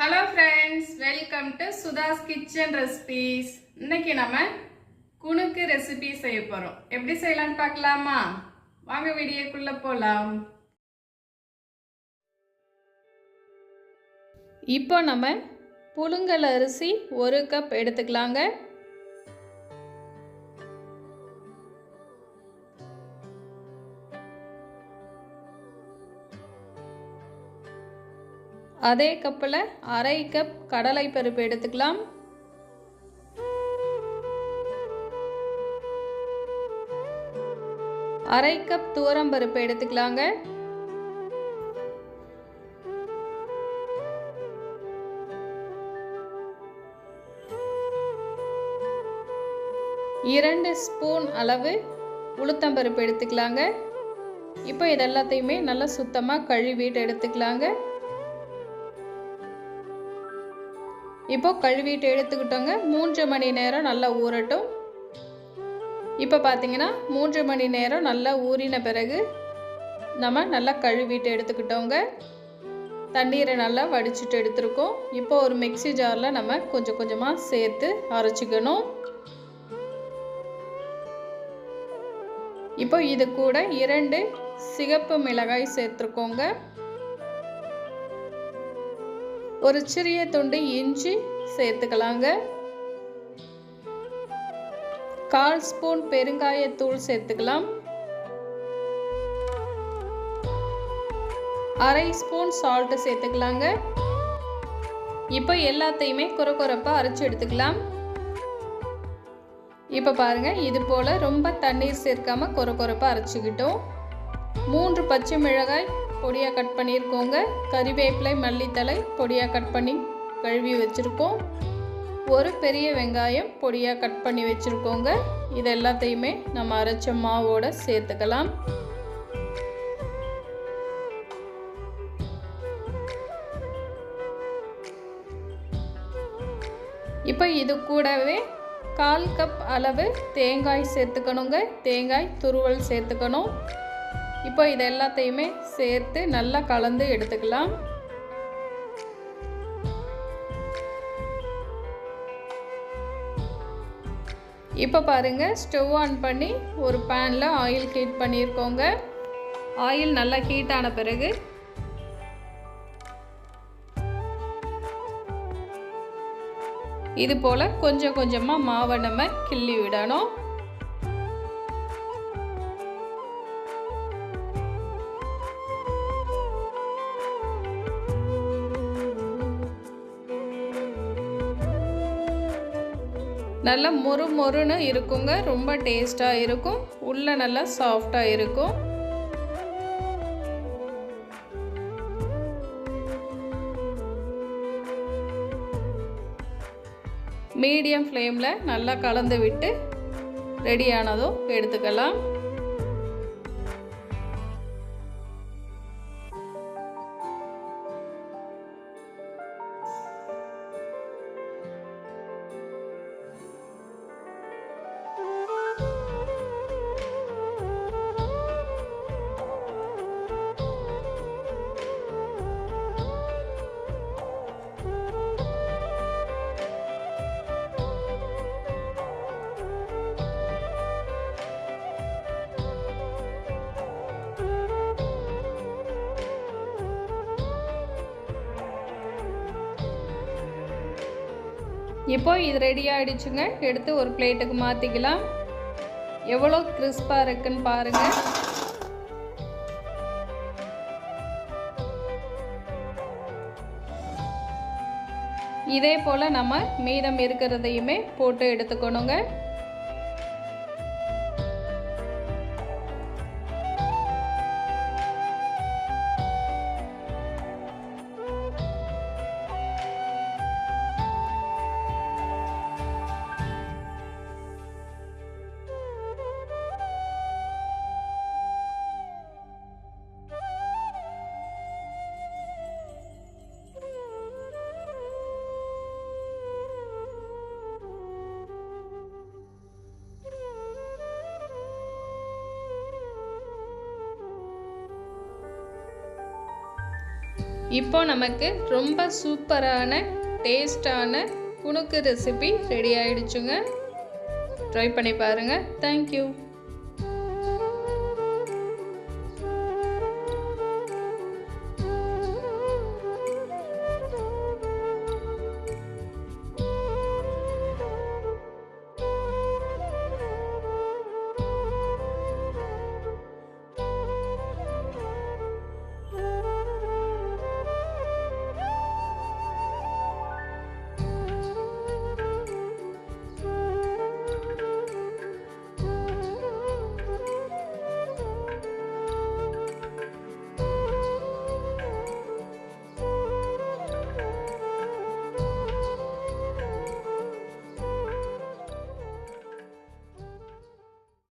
Hello friends welcome to Sudha's kitchen recipes இன்னைக்கு நம்ம குணுக்கு recipe செய்ய போகிறோம் எப்படி செய்யலாம்னு பார்க்கலாமா? வாங்க வீடியோக்குள்ள போகலாம் இப்போ நம்ம புழுங்கல் அரிசி ஒரு கப் எடுத்துக்கலாங்க. அதே கப்பில் அரை கப் கடலை பருப்பு எடுத்துக்கலாம். அரை கப் துவரம் பருப்பு எடுத்துக்கலாங்க. இரண்டு ஸ்பூன் அளவு உளுத்தம்பருப்பு எடுத்துக்கலாங்க. இப்போ இது எல்லாத்தையுமே நல்லா சுத்தமாக கழுவிட்டு எடுத்துக்கலாங்க. இப்போ கழுவிட்டு எடுத்துக்கிட்டோங்க. மூன்று மணி நேரம் நல்லா ஊறட்டும். இப்போ பார்த்தீங்கன்னா மூன்று மணி நேரம் நல்லா ஊறின பிறகு நம்ம நல்லா கழுவிட்டு எடுத்துக்கிட்டோங்க. தண்ணீரை நல்லா வடிச்சிட்டு எடுத்துருக்கோம். இப்போ ஒரு மிக்சி ஜாரில் நம்ம கொஞ்சம் கொஞ்சமாக சேர்த்து அரைச்சிக்கணும். இப்போ இது கூட இரண்டு சிகப்பு மிளகாய் சேர்த்துருக்கோங்க. ஒரு சிறிய துண்டு இஞ்சி சேர்த்துக்கலாங்க. கால் ஸ்பூன் பெருங்காயத்தூள் சேர்த்துக்கலாம். அரை ஸ்பூன் சால்ட்டு சேர்த்துக்கலாங்க. இப்போ எல்லாத்தையுமே குறை குறைப்பாக அரைச்சி எடுத்துக்கலாம். இப்போ பாருங்கள் இது போல் ரொம்ப தண்ணீர் சேர்க்காமல் குறை குறைப்பாக அரைச்சிக்கிட்டோம். மூன்று பச்சை மிளகாய் பொடியாக கட் பண்ணியிருக்கோங்க. கறிவேப்பிலை மல்லித்தலை பொடியாக கட் பண்ணி கழுவி வச்சுருக்கோம். ஒரு பெரிய வெங்காயம் பொடியாக கட் பண்ணி வச்சுருக்கோங்க. இது எல்லாத்தையுமே நம்ம அரைச்ச மாவோட சேர்த்துக்கலாம். இப்போ இது கூடவே கால் கப் அளவு தேங்காய் சேர்த்துக்கணுங்க. தேங்காய் துருவல் சேர்த்துக்கணும். இப்போ இது எல்லாத்தையுமே சேர்த்து நல்லா கலந்து எடுத்துக்கலாம். இப்போ பாருங்கள் ஸ்டவ் ஆன் பண்ணி ஒரு பேனில் ஆயில் ஹீட் பண்ணியிருக்கோங்க. ஆயில் நல்லா ஹீட் ஆன பிறகு இது போல் கொஞ்சம் கொஞ்சமாக மாவை நம்ம கிள்ளி விடணும். நல்லா மொறு மொறுன்னு இருக்குங்க. ரொம்ப டேஸ்ட்டாக இருக்கும். உள்ளே நல்லா சாஃப்டாக இருக்கும். மீடியம் ஃப்ளேமில் நல்லா கலந்து விட்டு ரெடியானதும் எடுத்துக்கலாம். இப்போ இது ரெடி ஆகிடுச்சுங்க எடுத்து ஒரு பிளேட்டுக்கு மாற்றிக்கலாம் எவ்வளோ கிறிஸ்பாக இருக்குன்னு பாருங்கள் இதே போல் நம்ம மீதம் இருக்கிறதையுமே போட்டு எடுத்துக்கணுங்க. இப்போ நமக்கு ரொம்ப சூப்பரான டேஸ்டான குணுக்கு ரெசிபி ரெடி ஆயிடுச்சுங்க. ட்ரை பண்ணி பாருங்கள் தேங்க்யூ